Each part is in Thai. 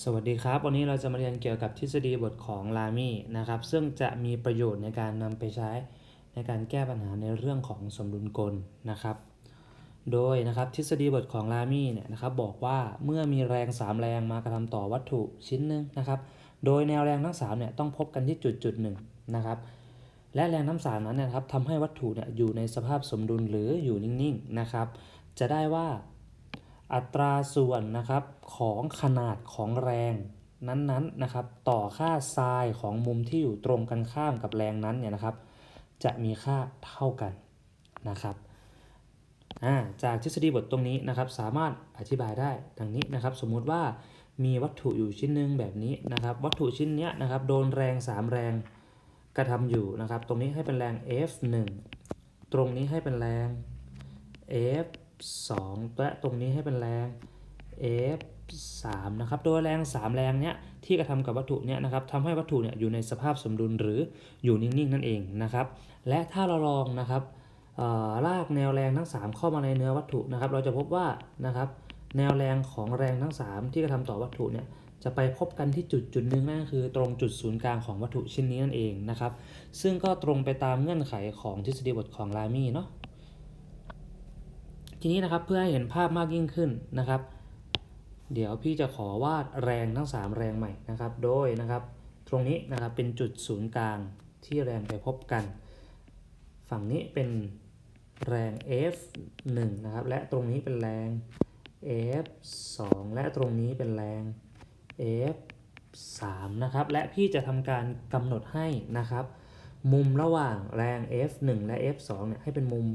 สวัสดีครับ วันนี้เราจะมาเรียนเกี่ยวกับทฤษฎีบทของลามีนะครับ ซึ่งจะมีประโยชน์ในการนำไปใช้ในการแก้ปัญหาในเรื่องของสมดุลกลนะครับ โดยนะครับทฤษฎีบทของลามีเนี่ยนะครับบอกว่าเมื่อมีแรง 3 แรงมากระทำต่อวัตถุชิ้นหนึ่งนะครับ โดยแนวแรงทั้ง3เนี่ยต้องพบกันที่จุดจุดหนึ่งนะครับ และแรงทั้งสามนั้นเนยนะครับทำให้วัตถุเนี่ยอยู่ในสภาพสมดุลหรืออยู่นิ่งๆนะครับ จะได้ว่า อัตราส่วนนะครับของขนาดของแรงนั้นๆนะครับ ต่อค่าไซน์ของมุมที่อยู่ตรงกันข้ามกับแรงนั้นเนี่ยนะครับ จะมีค่าเท่ากันนะครับาจากทฤษฎีบทตรงนี้นะครับ สามารถอธิบายได้ดังนี้นะครับ สมมุติว่ามีวัตถุอยู่ชิ้นหนึ่งแบบนี้นะครับ วัตถุชิ้นเนี้ยนะครับโดนแรง 3 แรงกระทำอยู่นะครับ ตรงนี้ให้เป็นแรง F1 ตรงนี้ให้เป็นแรง F 2และตรงนี้ให้เป็นแรง F 3นะครับ โดยแรง 3 แรงเนี้ยที่กระทำกับวัตถุเนี้ยนะครับทำให้วัตถุเนี่ยอยู่ในสภาพสมดุลหรืออยู่นิ่งๆนั่นเองนะครับ และถ้าเราลองนะครับลากแนวแรงทั้ง 3 เข้ามาในเนื้อวัตถุนะครับ เราจะพบว่านะครับแนวแรงของแรงทั้ง 3 ที่กระทำต่อวัตถุเนี่ยจะไปพบกันที่จุดจุดหนึ่งนั่นคือตรงจุดศูนย์กลางของวัตถุชิ้นนี้นั่นเองนะครับ ซึ่งก็ตรงไปตามเงื่อนไขของทฤษฎีบทของลามีเนาะ ทีนี้นะครับเพื่อให้เห็นภาพมากยิ่งขึ้นนะครับ เดี๋ยวพี่จะขอวาดแรงทั้ง 3 แรงใหม่นะครับ โดยนะครับตรงนี้นะครับเป็นจุดศูนย์กลางที่แรงไปพบกัน ฝั่งนี้เป็นแรง F1 นะครับ และตรงนี้เป็นแรง F2 และตรงนี้เป็นแรง F3 นะครับ และพี่จะทำการกำหนดให้นะครับ มุมระหว่างแรง F1 และ F2 เนี่ยให้เป็นมุม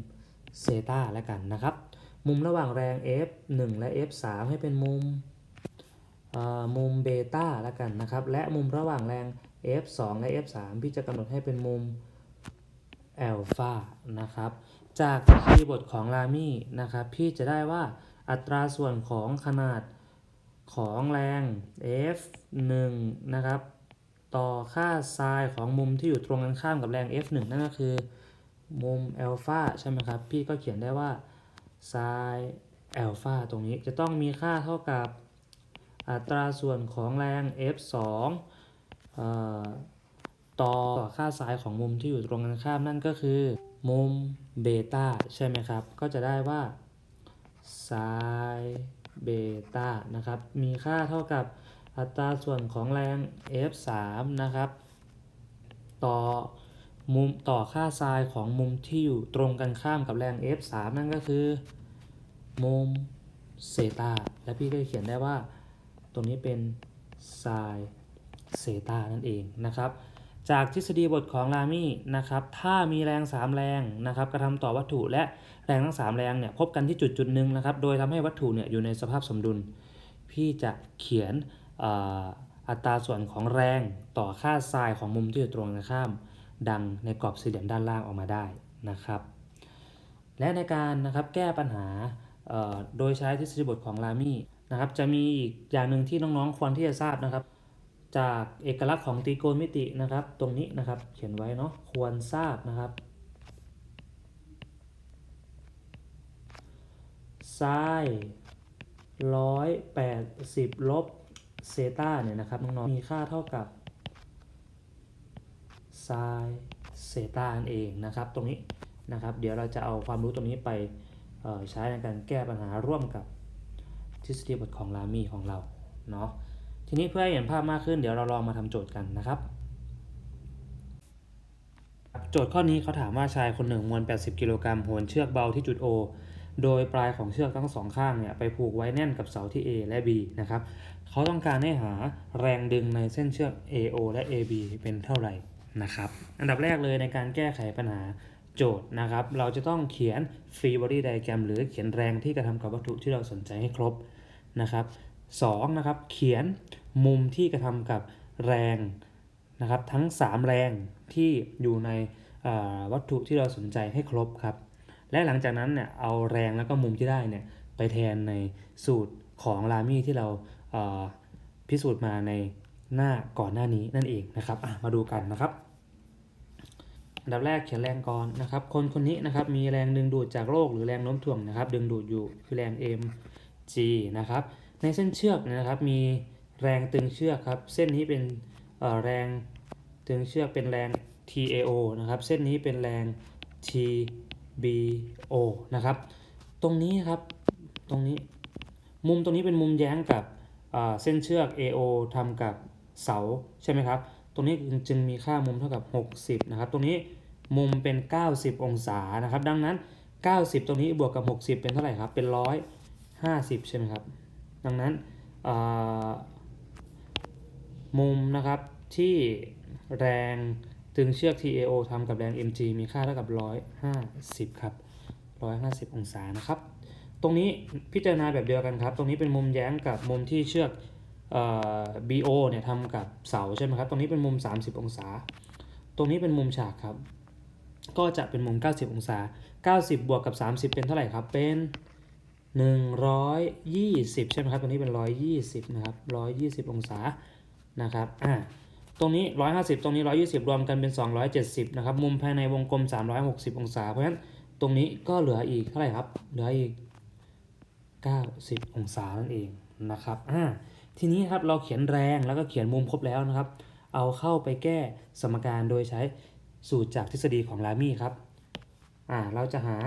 เซตาแล้วกันนะครับ มุมระหว่างแรง F1 และ F3 ให้เป็นมุมมุมเบต้าแล้วกันนะครับ และมุมระหว่างแรง F2 และ F3 พี่จะกำหนดให้เป็นมุมอัลฟานะครับ จากคีย์บทของลามี่นะครับ พี่จะได้ว่าอัตราส่วนของขนาดของแรง F1 นะครับ ต่อค่าไซน์ของมุมที่อยู่ตรงกันข้ามกับแรง F1 นั่นก็คือ มุมอัลฟาใช่ไหมครับ พี่ก็เขียนได้ว่า ไซน์อัลฟาตรงนี้จะต้องมีค่าเท่ากับอัตราส่วนของแรง F2 เอ่อต่อค่าไซน์ของมุมที่อยู่ตรงกันข้ามนั่นก็คือ มุมเบต้าใช่ไหมครับ ก็จะได้ว่าไซน์เบต้านะครับ มีค่าเท่ากับอัตราส่วนของแรง F3 นะครับ ต่อ มุมต่อค่าไซน์ของมุมที่อยู่ตรงกันข้ามกับแรง F3 นั่นก็คือ มุมเซตาและพี่ก็จะเขียนได้ว่า ตรงนี้เป็นไซน์เซตานั่นเองนะครับ จากทฤษฎีบทของลามี่นะครับ ถ้ามีแรง 3 แรงนะครับกระทำต่อวัตถุและแรงทั้ง 3 แรงเนี่ยพบกันที่จุดจุดหนึ่งนะครับ โดยทำให้วัตถุเนี่ยอยู่ในสภาพสมดุล พี่จะเขียนอ่ออัตราส่วนของแรงต่อค่าไซน์ของมุมที่อยู่ตรงกันข้าม ดังในกรอบสี่เหลี่ยมด้านล่างออกมาได้นะครับ และในการนะครับแก้ปัญหาโดยใช้ทฤษฎีบทของลามี่นะครับ จะมีอีกอย่างหนึ่งที่น้องๆควรที่จะทราบนะครับ จากเอกลักษณ์ของตรีโกณมิตินะครับ ตรงนี้นะครับเขียนไว้เนาะควรทราบนะครับ ไซน์ร้อยแปดสิบลบเซต้าเนี่ยนะครับน้องๆมีค่าเท่ากับ ไซเซตานั่นเองนะครับตรงนี้นะครับ เดี๋ยวเราจะเอาความรู้ตรงนี้ไปใช้ในการแก้ปัญหาร่วมกับทฤษฎีบทของลามีของเราเนาะทีนี้เพื่อให้เห็นภาพมากขึ้นเดี๋ยวเราลองมาทำโจทย์กันนะครับ โจทย์ข้อนี้เขาถามว่าชายคนหนึ่งมวล 80 กิโลกรัมโหนเชือกเบาที่จุด O โดยปลายของเชือกทั้งสองข้างเนี่ยไปผูกไว้แน่นกับเสาที่ A และ B นะครับเขาต้องการให้หาแรงดึงในเส้นเชือก AO และ AB เป็นเท่าไหร่ นะครับอันดับแรกเลยในการแก้ไขปัญหาโจทย์นะครับ เราจะต้องเขียน free body diagram หรือเขียนแรงที่กระทำกับวัตถุที่เราสนใจให้ครบนะครับสองนะครับเขียนมุมที่กระทำกับแรงนะครับทั้ง 3 แรงที่อยู่ในวัตถุที่เราสนใจให้ครบครับ และหลังจากนั้นเนี่ยเอาแรงแล้วก็มุมที่ได้เนี่ยไปแทนในสูตรของลามี่ที่เราเอ่อพิสูจน์มาในหน้าก่อนหน้านี้นั่นเองนะครับมาดูกันนะครับ อันดับแรกเขียนแรงก่อนนะครับ คนคนนี้นะครับมีแรงดึงดูดจากโลกหรือแรงโน้มถ่วงนะครับ ดึงดูดอยู่คือแรง m g นะครับ ในเส้นเชือกเนยนะครับมีแรงตึงเชือกครับ เส้นนี้เป็นแรงตึงเชือกเป็นแรง TAO นะครับ เส้นนี้เป็นแรง TBO นะครับ ตรงนี้ครับ ตรงนี้ มุมตรงนี้เป็นมุมแย้งกับเส้นเชือก AO ทำกับเสาใช่ไหมครับ ตรงนี้จึงมีค่ามุมเท่ากับ 60 นะครับ ตรงนี้มุมเป็น 90 องศานะครับ ดังนั้น 90 ตรงนี้บวกกับ 60 เป็นเท่าไหร่ครับ เป็น 150 ใช่ไหมครับ ดังนั้นมุมนะครับที่แรงตึงเชือก TAO ทำกับแรง MG มีค่าเท่ากับ 150 ครับ 150 องศานะครับ ตรงนี้พิจารณาแบบเดียวกันครับ ตรงนี้เป็นมุมแย้งกับมุมที่เชือก BO เนี่ยทำกับเสาใช่ไหมครับ ตรงนี้เป็นมุม 30 องศา ตรงนี้เป็นมุมฉากครับ ก็จะเป็นมุม 90 องศา 90 บวกกับ 30 เป็นเท่าไหร่ครับ เป็น 120 ใช่ไหมครับ ตรงนี้เป็น 120 นะครับ 120 องศา นะครับ อ่า ตรงนี้ 150 ตรงนี้ 120 รวมกันเป็น 270 นะครับ มุมภายในวงกลม 360 องศา เพราะฉะนั้นตรงนี้ก็เหลืออีกเท่าไหร่ครับ เหลืออีก 90 องศานั่นเองนะครับ อ่า ทีนี้ครับเราเขียนแรงแล้วก็เขียนมุมครบแล้วนะครับ เอาเข้าไปแก้สมการโดยใช้สูตรจากทฤษฎีของลามี่ครับอ่าเราจะหา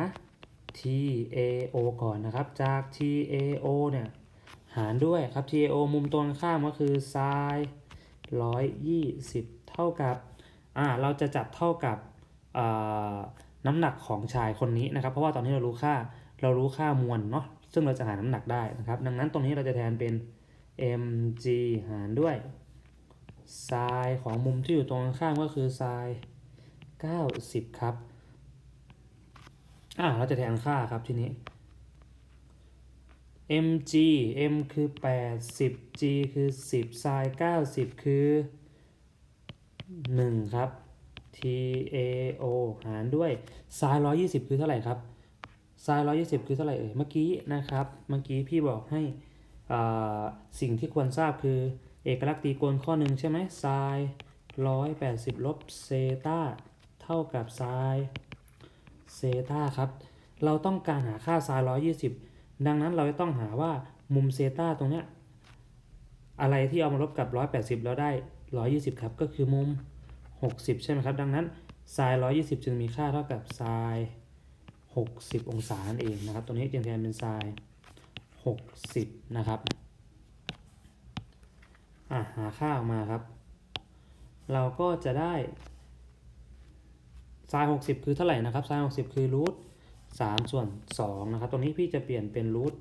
TAO ก่อนนะครับ จาก TAO เนี่ยหารด้วยครับ TAO มุมตรงข้ามก็คือ sin 120 เท่ากับอ่าเราจะจับเท่ากับน้ำหนักของชายคนนี้นะครับ เพราะว่าตอนนี้เรารู้ค่าเรารู้ค่ามวลเนาะซึ่งเราจะหาน้ำหนักได้นะครับ ดังนั้นตรงนี้เราจะแทนเป็น mg หารด้วย sin ของมุมที่อยู่ตรงข้ามก็คือ sin 90 ครับ อ่าเราจะแทนค่าครับทีนี้ mg m คือ 80 g คือ 10 sin 90 คือ 1 ครับ tao หารด้วย sin 120 คือเท่าไหร่ครับ sin 120 คือเท่าไหร่เอ่ย เมื่อกี้นะครับ เมื่อกี้พี่บอกให้ สิ่งที่ควรทราบคือ เอกลักษณ์ตรีโกณข้อหนึ่งใช่ไหม sin 180ลบเซตาเท่ากับ sin เซตาครับ เราต้องการหาค่า sin 120ดังนั้นเราจะต้องหาว่ามุมเซตาตรงเนี้ยอะไรที่เอามาลบกับ 180 แล้วได้ 120 ครับ ก็คือมุม 60 ใช่ไหมครับ ดังนั้น sin 120 จึงมีค่าเท่ากับ sin 60 องศานั่นเองนะครับ ตรงนี้จึงแทนเป็น sin 60 นะครับอะหาค่าออกมาครับ เราก็จะได้ sin 60 คือเท่าไหร่นะครับ sin 60 คือรูท3ส่วน2นะครับ ตรงนี้พี่จะเปลี่ยนเป็นรูท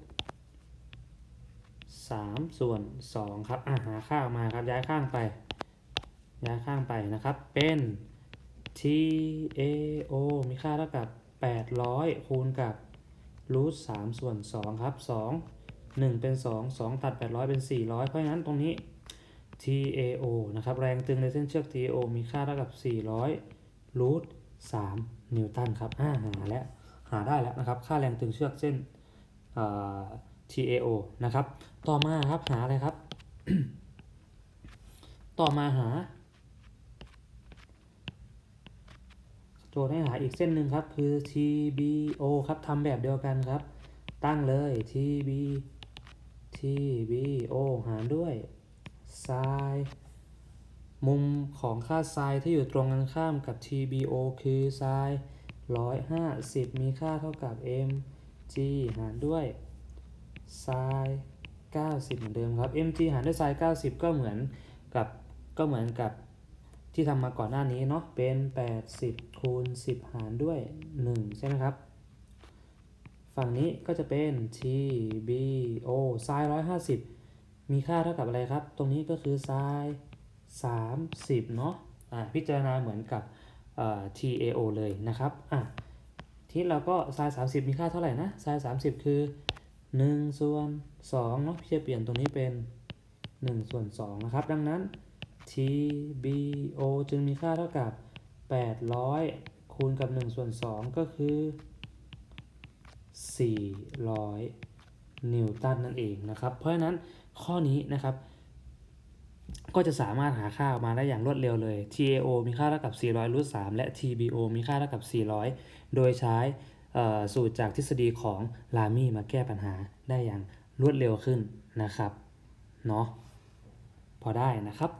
3ส่วน2ครับอะหาค่าออกมาครับย้ายข้างไป ย้ายข้างไปนะครับ เป็น TAO มีค่าเท่ากับ 800 คูณกับ รูท3ส่วน2ครับ2 1เป็น2 2ตัด800เป็น400เพราะฉะนั้นตรงนี้ TAO นะครับ แรงตึงในเส้นเชือก TAO มีค่าเท่ากับ400รูท3นิวตันครับอ่าหาแล้วหาได้แล้วนะครับ ค่าแรงตึงเชือกเส้น TAO นะครับ ต่อมาครับหาอะไรครับ ต่อมาหา โจทย์ให้หาอีกเส้นหนึ่งครับ คือ TBO ครับทำแบบเดียวกันครับ ตั้งเลย TB TBO หารด้วย sin มุมของค่า sin ที่อยู่ตรงกันข้ามกับ TBO คือ sin 150 มีค่าเท่ากับ mg หารด้วย sin 90 เหมือนเดิมครับ mg หารด้วย sin 90 ก็เหมือนกับก็เหมือนกับ ที่ทำมาก่อนหน้านี้เนาะเป็น 80 คูณ 10 หารด้วย 1 ใช่ไหมครับ ฝั่งนี้ก็จะเป็น TBO sin 150 มีค่าเท่ากับอะไรครับ ตรงนี้ก็คือ sin 30 เนาะอ่าพิจารณาเหมือนกับ TAO เลยนะครับอะที่เราก็ sin 30 มีค่าเท่าไหร่นะ sin 30 คือ 1 ส่วน2เนาะพี่จะเปลี่ยนตรงนี้เป็น 1 ส่วน2นะครับ ดังนั้น TBO จึงมีค่าเท่ากับ 800 คูณกับ 1 ส่วน 2 ก็คือ 400 นิวตันนั่นเองนะครับ เพราะฉะนั้นข้อนี้นะครับ ก็จะสามารถหาค่าออกมาได้อย่างรวดเร็วเลย TAO มีค่าเท่ากับ 400รูท3และ TBO มีค่าเท่ากับ 400 โดยใช้สูตรจากทฤษฎีของลามี่มาแก้ปัญหาได้อย่างรวดเร็วขึ้นนะครับ เนาะพอได้นะครับ